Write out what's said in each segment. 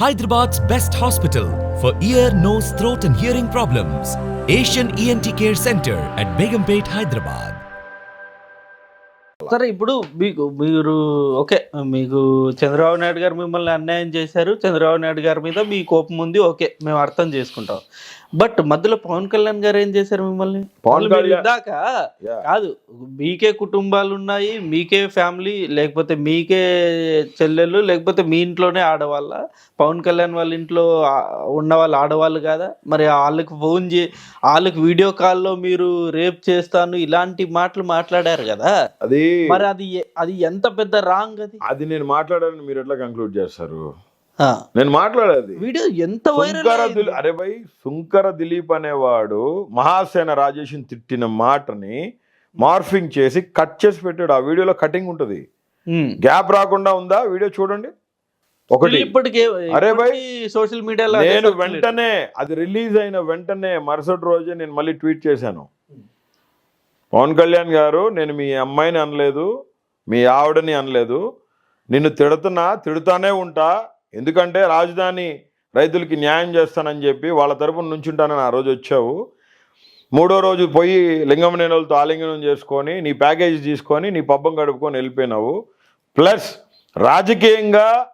Hyderabad's best hospital for ear, nose, throat, and hearing problems. Asian ENT Care Center at Begumpet, Hyderabad. సరే ఇప్పుడు మీకు మీరు okay మీకు చంద్రబాబు నాయుడు గారు మిమ్మల్ని అన్యాయం చేశారు. చంద్రబాబు నాయుడు గారి మీద మీ కోపం ఉంది ఓకే మేము అర్థం చేసుకుంటాం. బట్ మధ్యలో పవన్ కళ్యాణ్ గారు ఏం చేశారు మిమ్మల్ని? పవన్ Yeah. కాదు మీకే కుటుంబాలు ఉన్నాయి మీకే ఫ్యామిలీ లేకపోతే మీకే చెల్లెళ్ళు లేకపోతే మీ ఇంట్లోనే ఆడవాళ్ళ పవన్ కళ్యాణ్ వాళ్ళ ఇంట్లో ఉన్న వాళ్ళు ఆడవాళ్ళు కాదా? మరి వాళ్ళకి ఫోన్ చే వాళ్ళకి వీడియో కాల్లో మీరు రేప్ చేస్తాను ఇలాంటి మాటలు మాట్లాడారు కదా. అది మరి అది అది ఎంత పెద్ద రాంగ్ అది? అది నేను మాట్లాడాలని మీరు ఎట్లా కంక్లూడ్ చేస్తారు? నేను మాట్లాడేది. వీడియో ఎంత వైరల్ సుంకర అరే భయ్ సుంకర దిలీప్ అనేవాడు మహాసేన రాజేష్ని తిట్టిన మాటని మార్ఫింగ్ చేసి కట్ చేసి పెట్టాడు. ఆ వీడియోలో కటింగ్ ఉంటుంది. గ్యాప్ రాకుండా ఉందా? వీడియో చూడండి. ఒకటి. ఇప్పటికే అరే భయ్, సోషల్ మీడియాలో నేను వెంటనే అది రిలీజ్ అయిన వెంటనే మరుసటి రోజే నేను మళ్ళీ ట్వీట్ చేశాను. పవన్ కళ్యాణ్ గారు నేను మీ అమ్మాయిని అనలేదు మీ ఆవిడని అనలేదు. నిన్ను తిడుతున్నా తిడుతానే ఉంటా. ఎందుకంటే రాజధాని రైతులకి న్యాయం చేస్తానని చెప్పి వాళ్ళ తరపున నుంచుంటానని ఆ రోజు వచ్చావు. మూడో రోజు పోయి లింగమనేనులతో ఆలింగనం చేసుకొని నీ ప్యాకేజీ తీసుకొని నీ పబ్బం గడుపుకొని వెళ్ళిపోయినావు. ప్లస్ రాజకీయంగా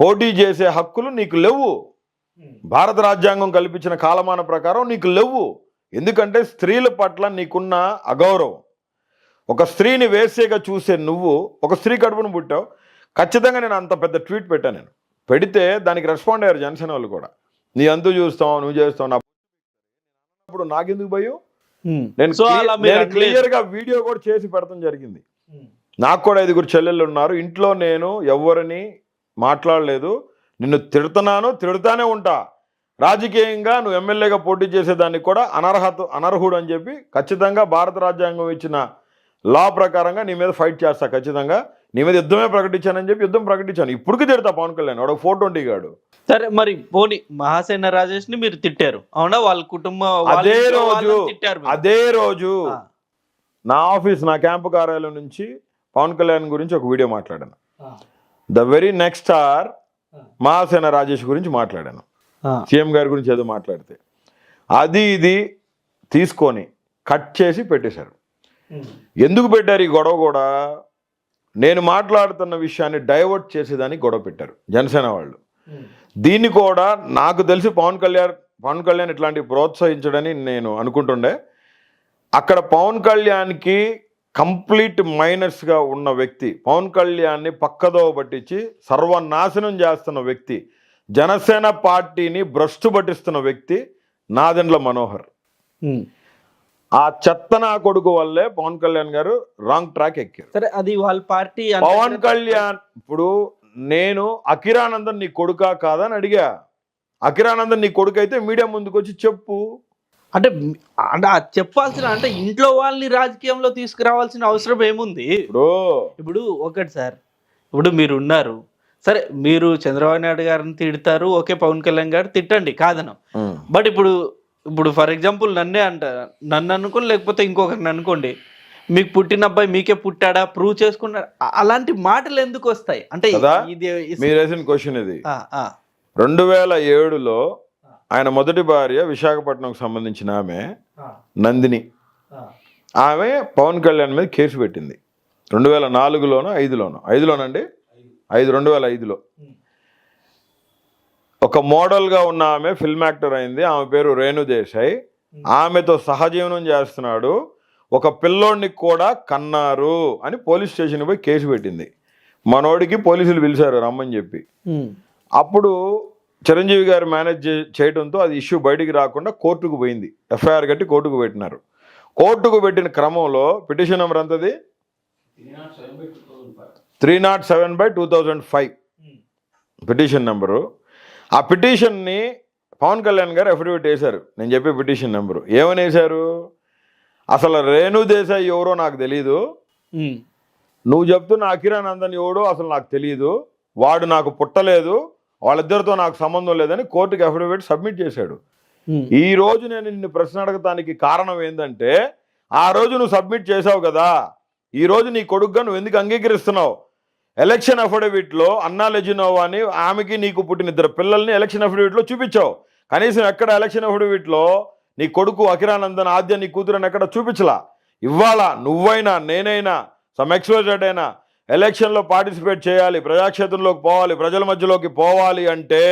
పోటీ చేసే హక్కులు నీకు లేవు. భారత రాజ్యాంగం కల్పించిన కాలమాన ప్రకారం నీకు లేవు. ఎందుకంటే స్త్రీల పట్ల నీకున్న అగౌరవం. ఒక స్త్రీని వేసేగా చూసే నువ్వు ఒక స్త్రీ కడుపును పుట్టావు ఖచ్చితంగా నేను అంత పెద్ద ట్వీట్ పెట్టాను నేను. పెడితే దానికి రెస్పాండ్ అయ్యారు జనసేన వాళ్ళు కూడా. నీ అంతు చూస్తావు నువ్వు చేస్తావు నా అప్పుడు నాకెందుకు భయం? నేను సో అలా మీరు నేను అనలేదు. క్లియర్గా వీడియో కూడా చేసి పెడతాం జరిగింది. నాకు కూడా ఐదుగురు చెల్లెళ్ళు ఉన్నారు. ఇంట్లో నేను ఎవరిని మాట్లాడలేదు. నిన్ను తిడుతున్నాను తిడుతానే ఉంటా. రాజకీయంగా నువ్వు ఎమ్మెల్యేగా పోటీ చేసేదానికి కూడా అనర్హత అనర్హుడు అని చెప్పి ఖచ్చితంగా భారత రాజ్యాంగం ఇచ్చిన లా ప్రకారంగా నీ మీద ఫైట్ చేస్తా ఖచ్చితంగా. నీ మీద యుద్ధమే ప్రకటించానని చెప్పి యుద్ధం ప్రకటించాను. ఇప్పటికీ తిడతా పవన్ కళ్యాణ్. వాడు ఫోర్ ట్వంటీ గాడు. సరే మరి పోనీ మహాసేన రాజేష్ని మీరు తిట్టారు. అవునా? వాళ్ళ కుటుంబం అదే రోజు. అదే రోజు నా ఆఫీస్ నా క్యాంపు కార్యాలయం నుంచి పవన్ కళ్యాణ్ గురించి ఒక వీడియో మాట్లాడాను. The very next are Mahasena Rajesh గురించి మాట్లాడాను. సీఎం గారి గురించి ఏదో మాట్లాడితే. అది ఇది తీసుకొని కట్ చేసి పెట్టేశారు. ఎందుకు పెట్టారు ఈ గొడవ కూడా? నేను మాట్లాడుతున్న విషయాన్ని డైవర్ట్ చేసేదానికి గొడవ పెట్టారు జనసేన వాళ్ళు. దీన్ని కూడా నాకు తెలిసి పవన్ కళ్యాణ్ పవన్ కళ్యాణ్ ఇట్లాంటివి ప్రోత్సహించడని నేను అనుకుంటుండే. అక్కడ పవన్ కళ్యాణ్కి కంప్లీట్ మైనస్గా ఉన్న వ్యక్తి పవన్ కళ్యాణ్ని పక్కదో పట్టించి సర్వనాశనం చేస్తున్న వ్యక్తి జనసేన పార్టీని భ్రష్టు పట్టిస్తున్న వ్యక్తి నాదెండ్ల మనోహర్. ఆ చెత్త నా కొడుకు వల్లే పవన్ కళ్యాణ్ గారు రాంగ్ ట్రాక్ ఎక్కారు. సరే అది వాళ్ళ పార్టీ పవన్ కళ్యాణ్ ఇప్పుడు నేను అఖిరానందన్ నీ కొడుకా కాదా అని అడిగా. అఖిరానందన్ నీ కొడుకు అయితే మీడియా ముందుకు వచ్చి చెప్పు. అంటే అంటే చెప్పాల్సిన అంటే ఇంట్లో వాళ్ళని రాజకీయంలో తీసుకురావాల్సిన అవసరం ఏముంది? ఇప్పుడు ఇప్పుడు ఒకటి సార్ ఇప్పుడు మీరు ఉన్నారు సరే మీరు చంద్రబాబు నాయుడు గారిని తిడతారు ఓకే పవన్ కళ్యాణ్ గారు తిట్టండి కాదనం. బట్ ఇప్పుడు ఇప్పుడు ఫర్ ఎగ్జాంపుల్ నన్నే అంట నన్ను అనుకోండి లేకపోతే ఇంకొకరిని అనుకోండి మీకు పుట్టిన అబ్బాయి మీకే పుట్టాడా ప్రూవ్ చేసుకున్నాడు? అలాంటి మాటలు ఎందుకు వస్తాయి? అంటే కదా? ఇది ఇస్- మీరు వేసిన క్వశ్చన్ ఇది. ఆ, ఆ, రెండు వేల ఏడులో ఆయన మొదటి భార్య విశాఖపట్నంకు సంబంధించిన ఆమె నందిని. ఆమె పవన్ కళ్యాణ్ మీద కేసు పెట్టింది. రెండు వేల నాలుగులోనో ఐదులోనో. ఐదులోనండి? ఐదు రెండు వేల ఐదులో. ఒక మోడల్గా ఉన్న ఆమె ఫిల్మ్ యాక్టర్ అయింది. ఆమె పేరు రేణు దేశాయ్. ఆమెతో సహజీవనం చేస్తున్నాడు. ఒక పిల్లోడిని కూడా కన్నారు అని పోలీస్ స్టేషన్ పోయి కేసు పెట్టింది. మనోడికి పోలీసులు పిలిచారు రమ్మని చెప్పి. అప్పుడు చిరంజీవి గారు మేనేజ్ చే- చేయడంతో అది ఇష్యూ బయటికి రాకుండా కోర్టుకు పోయింది. ఎఫ్ఐఆర్ కట్టి కోర్టుకు పెట్టినారు. కోర్టుకు పెట్టిన క్రమంలో petition number ఎంతది? Three not seven by two thousand five petition number ఆ పిటిషన్ని పవన్ కళ్యాణ్ గారు అఫిడవిట్ వేశారు. నేను చెప్పే పిటిషన్ నెంబరు ఏమని వేశారు? అసలు రేణు దేశాయ్ ఎవరో నాకు తెలియదు నువ్వు చెప్తున్న అఖిరానందన్ ఎవడో అసలు నాకు తెలియదు వాడు నాకు పుట్టలేదు. వాళ్ళిద్దరితో నాకు సంబంధం లేదని కోర్టుకి అఫిడవిట్ సబ్మిట్ చేశాడు. ఈ రోజు నేను నిన్ను ప్రశ్న అడగటానికి కారణం ఏంటంటే ఆ రోజు నువ్వు సబ్మిట్ చేసావు కదా. ఈ రోజు నీ కొడుకుగా నువ్వు ఎందుకు అంగీకరిస్తున్నావు? ఎలక్షన్ అఫిడవిట్లో అన్నా లెజినోవా అని ఆమెకి నీకు పుట్టిన ఇద్దరు పిల్లల్ని ఎలక్షన్ అఫిడవిట్లో చూపించావు. కనీసం ఎక్కడ ఎలక్షన్ అఫిడవిట్లో నీ కొడుకు అఖిరానందన్ ఆద్య నీ కూతురని ఎక్కడ చూపించలా? ఇవాళ నువ్వైనా నేనైనా సమ్ ఎక్స్పోజర్డ్ అయినా ఎలక్షన్లో పార్టిసిపేట్ చేయాలి ప్రజాక్షేత్రంలోకి పోవాలి ప్రజల మధ్యలోకి పోవాలి అంటే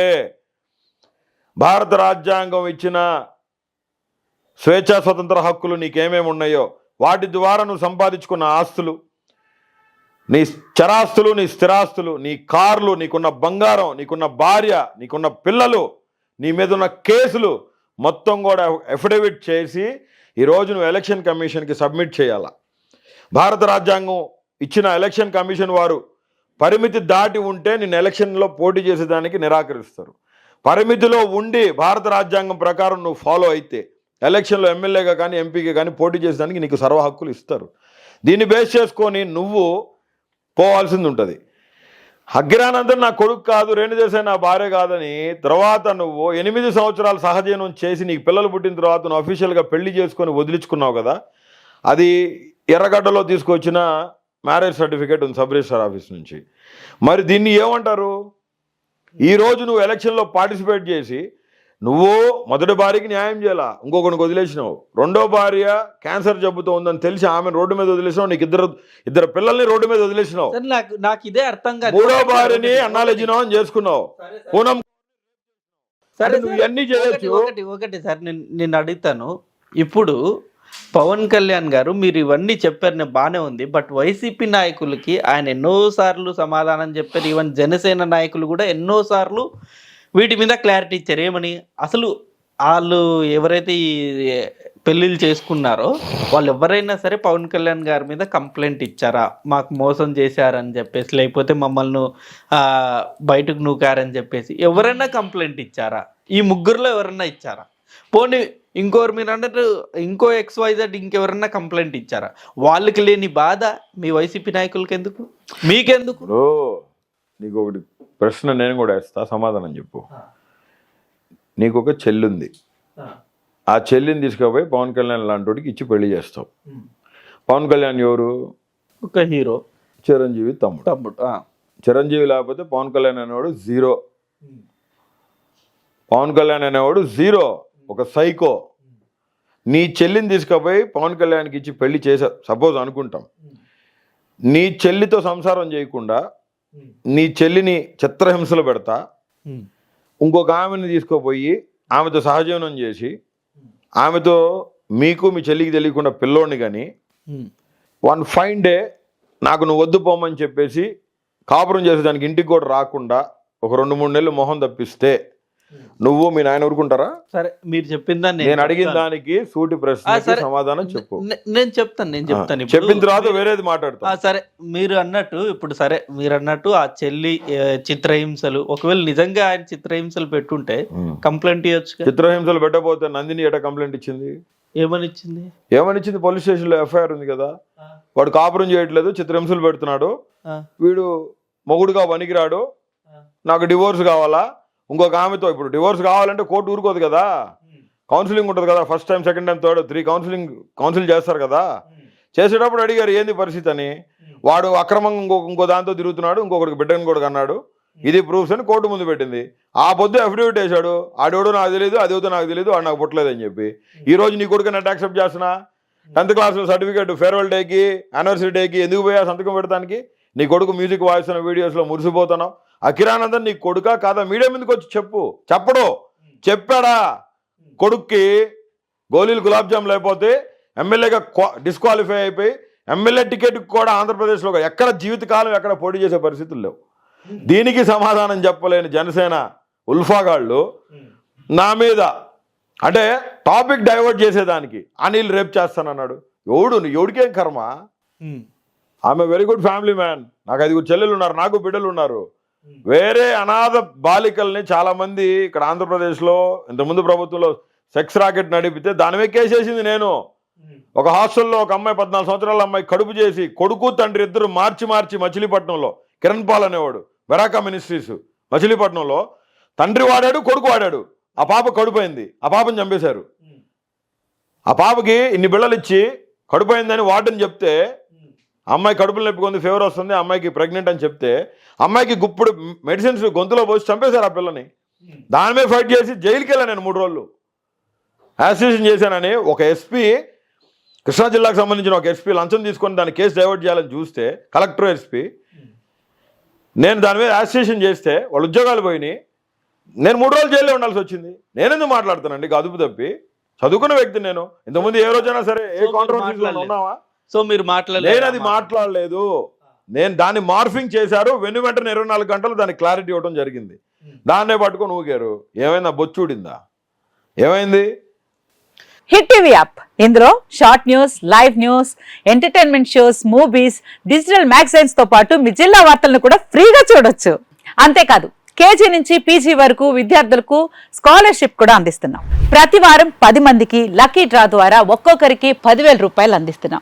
భారత రాజ్యాంగం ఇచ్చిన స్వేచ్ఛా స్వతంత్ర హక్కులు నీకేమేమి ఉన్నాయో వాటి ద్వారా నువ్వు సంపాదించుకున్న ఆస్తులు నీ చరాస్తులు నీ స్థిరాస్తులు నీ కార్లు నీకున్న బంగారం నీకున్న భార్య నీకున్న పిల్లలు నీ మీద ఉన్న కేసులు మొత్తం కూడా అఫిడవిట్ చేసి ఈరోజు నువ్వు ఎలక్షన్ కమిషన్కి సబ్మిట్ చేయాలా? భారత రాజ్యాంగం ఇచ్చిన ఎలక్షన్ కమిషన్ వారు పరిమితి దాటి ఉంటే నేను ఎలక్షన్లో పోటీ చేసేదానికి నిరాకరిస్తారు. పరిమితిలో ఉండి భారత రాజ్యాంగం ప్రకారం నువ్వు ఫాలో అయితే ఎలక్షన్లో ఎమ్మెల్యేగా కానీ ఎంపీగా కానీ పోటీ చేసేదానికి నీకు సర్వ హక్కులు ఇస్తారు. దీన్ని బేస్ చేసుకొని నువ్వు పోవాల్సింది ఉంటుంది అగ్రానందన్ నా కొడుకు కాదు రేణుదేశాయి నా భార్య కాదని తర్వాత నువ్వు ఎనిమిది సంవత్సరాలు సహజీవనం చేసి నీకు పిల్లలు పుట్టిన తర్వాత నువ్వు అఫీషియల్గా పెళ్ళి చేసుకొని వదిలించుకున్నావు కదా అది ఎర్రగడ్డలో తీసుకొచ్చిన మ్యారేజ్ సర్టిఫికేట్ ఉంది సబ్ రిజిస్టర్ ఆఫీస్ నుంచి. మరి దీన్ని ఏమంటారు? ఈ రోజు నువ్వు ఎలక్షన్లో పార్టిసిపేట్ చేసి నువ్వు మొదటి భార్యకి న్యాయం చేయాల? ఇంకొకరికి వదిలేసినావు. రెండో భార్య క్యాన్సర్ జబ్బుతో ఉందని తెలిసి ఆమె రోడ్డు మీద వదిలేసినావు. నీకు ఇద్దరు ఇద్దరు పిల్లల్ని రోడ్డు మీద వదిలేసినావు. నాకు నాకు ఇదే అర్థం కాదు. మూడో భార్యని అన్నాలెజినో అని చేసుకున్నావు. పూనం సరే నువ్వు. ఇవన్నీ చేయొచ్చు. ఒకటి- ఒకటి సార్ నేను నేను అడుగుతాను. ఇప్పుడు పవన్ కళ్యాణ్ గారు మీరు ఇవన్నీ చెప్పారు నేను బాగానే ఉంది. బట్ వైసీపీ నాయకులకి ఆయన ఎన్నో సార్లు సమాధానం చెప్పారు. ఈవెన్ జనసేన నాయకులు కూడా ఎన్నో సార్లు వీటి మీద క్లారిటీ ఇచ్చారు. ఏమని? అసలు వాళ్ళు ఎవరైతే ఈ పెళ్ళిళ్ళు చేసుకున్నారో వాళ్ళు ఎవరైనా సరే పవన్ కళ్యాణ్ గారి మీద కంప్లైంట్ ఇచ్చారా? మాకు మోసం చేశారని చెప్పేసి లేకపోతే మమ్మల్ని బయటకు నూకారని చెప్పేసి ఎవరైనా కంప్లైంట్ ఇచ్చారా? ఈ ముగ్గురులో ఎవరైనా ఇచ్చారా? పోనీ ఇంకోరు మీరు అన్నట్టు ఇంకో ఎక్స్ వైజెడ్ ఇంకెవరన్నా కంప్లైంట్ ఇచ్చారా? వాళ్ళకి లేని బాధ మీ వైసీపీ నాయకులకి ఎందుకు? మీకెందుకు? నీకు ఒకటి ప్రశ్న నేను కూడా వేస్తా సమాధానం చెప్పు. నీకు ఒక చెల్లుంది. ఆ. చెల్లిని తీసుకుపోయి పవన్ కళ్యాణ్ లాంటి ఇచ్చి పెళ్ళి చేస్తావు. పవన్ కళ్యాణ్ ఎవరు? ఒక హీరో. చిరంజీవి తమ్ముడు. తమ్ముడు ఆ. చిరంజీవి లేకపోతే పవన్ కళ్యాణ్ అనేవాడు జీరో. పవన్ కళ్యాణ్ అనేవాడు జీరో. ఒక సైకో. నీ చెల్లిని తీసుకుపోయి పవన్ కళ్యాణ్కి ఇచ్చి పెళ్ళి చేసా సపోజ్ అనుకుంటాం. నీ చెల్లితో సంసారం చేయకుండా నీ చెల్లిని చిత్రహింసలు పెడతా. ఇంకొక ఆమెను తీసుకుపోయి ఆమెతో సహజీవనం చేసి ఆమెతో మీకు మీ చెల్లికి తెలియకుండా పిల్లోడిని కానీ. వన్ ఫైన్ డే నాకు నువ్వు వద్దు పోమని చెప్పేసి కాపురం చేసేదానికి ఇంటికి కూడా రాకుండా ఒక రెండు మూడు నెలలు మొహం తప్పిస్తే నువ్వు మీ నాయన ఊరుకుంటారా? సరే మీరు చెప్పిన దాన్ని నేను అడిగిన. దానికి సూటి సరే. సమాధానం చెప్పు. నేను చెప్తాను నేను చెప్తాను. చెప్పిన తర్వాత వేరేది మాట్లాడతా. సరే మీరు అన్నట్టు ఇప్పుడు సరే మీరు అన్నట్టు ఆ చెల్లి చిత్రహింసలు ఒకవేళ నిజంగా ఆయన చిత్రహింసలు పెట్టుంటే కంప్లైంట్ ఇవ్వచ్చు చిత్రహింసలు పెట్టబోతే నందిని ఎట కంప్లైంట్ ఇచ్చింది? ఏమని ఇచ్చింది ఏమని ఇచ్చింది పోలీస్ స్టేషన్లో ఎఫ్ఐఆర్ ఉంది కదా. వాడు కాపురం చేయట్లేదు చిత్రహింసలు పెడుతున్నాడు. వీడు మొగుడుగా పనికిరాడు. నాకు డివోర్స్ కావాలా? ఇంకొక ఆమెతో ఇప్పుడు డివోర్స్ కావాలంటే కోర్టు ఊరుకోదు కదా. కౌన్సిలింగ్ ఉంటుంది కదా first time second time third three counselling council చేస్తారు కదా. చేసేటప్పుడు అడిగారు ఏంది పరిస్థితి అని. వాడు అక్రమంగా ఇంకో ఇంకో దాంతో తిరుగుతున్నాడు ఇంకొకరికి బిడ్డను కూడా కన్నాడు. ఇది ప్రూఫ్స్ అని కోర్టు ముందు పెట్టింది. ఆ పొద్దు అఫిడవిట్ వేశాడు. ఆడెవడో నాకు తెలియదు అది ఎవడో నాకు తెలియదు వాడు నాకు పుట్టలేదు అని చెప్పి. ఈ రోజు నీ కొడుకు నెట్ యాక్సెప్ట్ చేస్తున్నా? టెన్త్ క్లాస్ సర్టిఫికేట్ ఫేర్వెల్ డేకి యానివర్సరీ డేకి ఎందుకు పోయా సంతకం పెడతానికి? నీ కొడుకు మ్యూజిక్ వాయిస్ వీడియోస్లో మురిసిపోతున్నావు. ఆ కిరానందన్ నీ కొడుకా కాదా? మీడియా మీదకి వచ్చి చెప్పు. చెప్పడు. చెప్పాడా? కొడుక్కి గోళీలు గులాబ్ జామ్ లేకపోతే ఎమ్మెల్యేగా డిస్క్వాలిఫై అయిపోయి ఎమ్మెల్యే టికెట్ కూడా ఆంధ్రప్రదేశ్లో ఎక్కడ జీవితకాలం ఎక్కడ పోటీ చేసే పరిస్థితులు లేవు. దీనికి సమాధానం చెప్పలేని జనసేన ఉల్ఫాగాళ్ళు నా మీద. అంటే టాపిక్ డైవర్ట్ చేసేదానికి. అనిల్ రేప్ చేస్తానన్నాడు. ఎవడు? ఎవడికేం కర్మ? ఆమె వెరీ గుడ్ ఫ్యామిలీ మ్యాన్. నాకు ఐదుగురు చెల్లెలు ఉన్నారు నాకు బిడ్డలు ఉన్నారు వేరే అనాథ బాలికల్ని చాలా మంది ఇక్కడ ఆంధ్రప్రదేశ్లో ఇంతకుముందు ప్రభుత్వంలో సెక్స్ రాకెట్ నడిపితే దాని మీద కేసేసింది నేను. ఒక హాస్టల్లో ఒక అమ్మాయి పద్నాలుగు సంవత్సరాల అమ్మాయి కడుపు చేసి కొడుకు తండ్రి ఇద్దరు మార్చి మార్చి మచిలీపట్నంలో కిరణ్ పాల్ అనేవాడు వెరాకా మినిస్ట్రీస్ మచిలీపట్నంలో. తండ్రి వాడాడు కొడుకు వాడాడు. ఆ పాప కడుపోయింది. ఆ పాపని చంపేశారు. ఆ పాపకి ఇన్ని బిళ్ళలు ఇచ్చి కడుపోయిందని వాడని చెప్తే అమ్మాయి కడుపులో నొప్పి ఫీవర్ వస్తుంది అమ్మాయికి ప్రెగ్నెంట్ అని చెప్తే అమ్మాయికి గుప్పుడు మెడిసిన్స్ గొంతులో పోసి చంపేశారు ఆ పిల్లని. దాని మీద ఫైట్ చేసి జైలుకి వెళ్ళాను నేను మూడు రోజులు. అసోసియేషన్ చేశానని ఒక ఎస్పీ కృష్ణా జిల్లాకు సంబంధించిన ఒక ఎస్పీ లంచం తీసుకొని దాన్ని కేసు డైవర్ట్ చేయాలని చూస్తే కలెక్టర్ ఎస్పీ నేను దాని మీద అసోసియేషన్ చేస్తే వాళ్ళ ఉద్యోగాలు పోయినాయి. నేను మూడు రోజులు జైల్లో ఉండాల్సి వచ్చింది. నేనెందుకు మాట్లాడుతానండి అదుపు తప్పి. చదువుకున్న వ్యక్తి నేను. ఇంతకుముందు ఏ రోజైనా సరే ఏ కాంట్రవర్సీలో. ఉన్నావా? సో మీరు నేను మాట్లాడలేదు అది మాట్లాడలేదు. నేను దాన్ని మార్ఫింగ్ చేశారు. వెను వెంటనే ఇరవై నాలుగు గంటలు దానికి క్లారిటీ ఇవ్వడం జరిగింది. దాన్నే పట్టుకొని ఊగారు. ఏమైందా? బొచ్చుడిందా ఏమైంది? Hit TV app. ఇందులో short news live news entertainment shows movies digital మ్యాగజైన్స్తో పాటు మీ జిల్లా వార్తలను కూడా ఫ్రీగా చూడొచ్చు. అంతేకాదు కేజీ నుంచి పీజీ వరకు విద్యార్థులకు స్కాలర్షిప్ కూడా అందిస్తున్నాం. ప్రతి వారం పది మందికి లక్కీ డ్రా ద్వారా ఒక్కొక్కరికి పదివేల రూపాయలు అందిస్తున్నాం.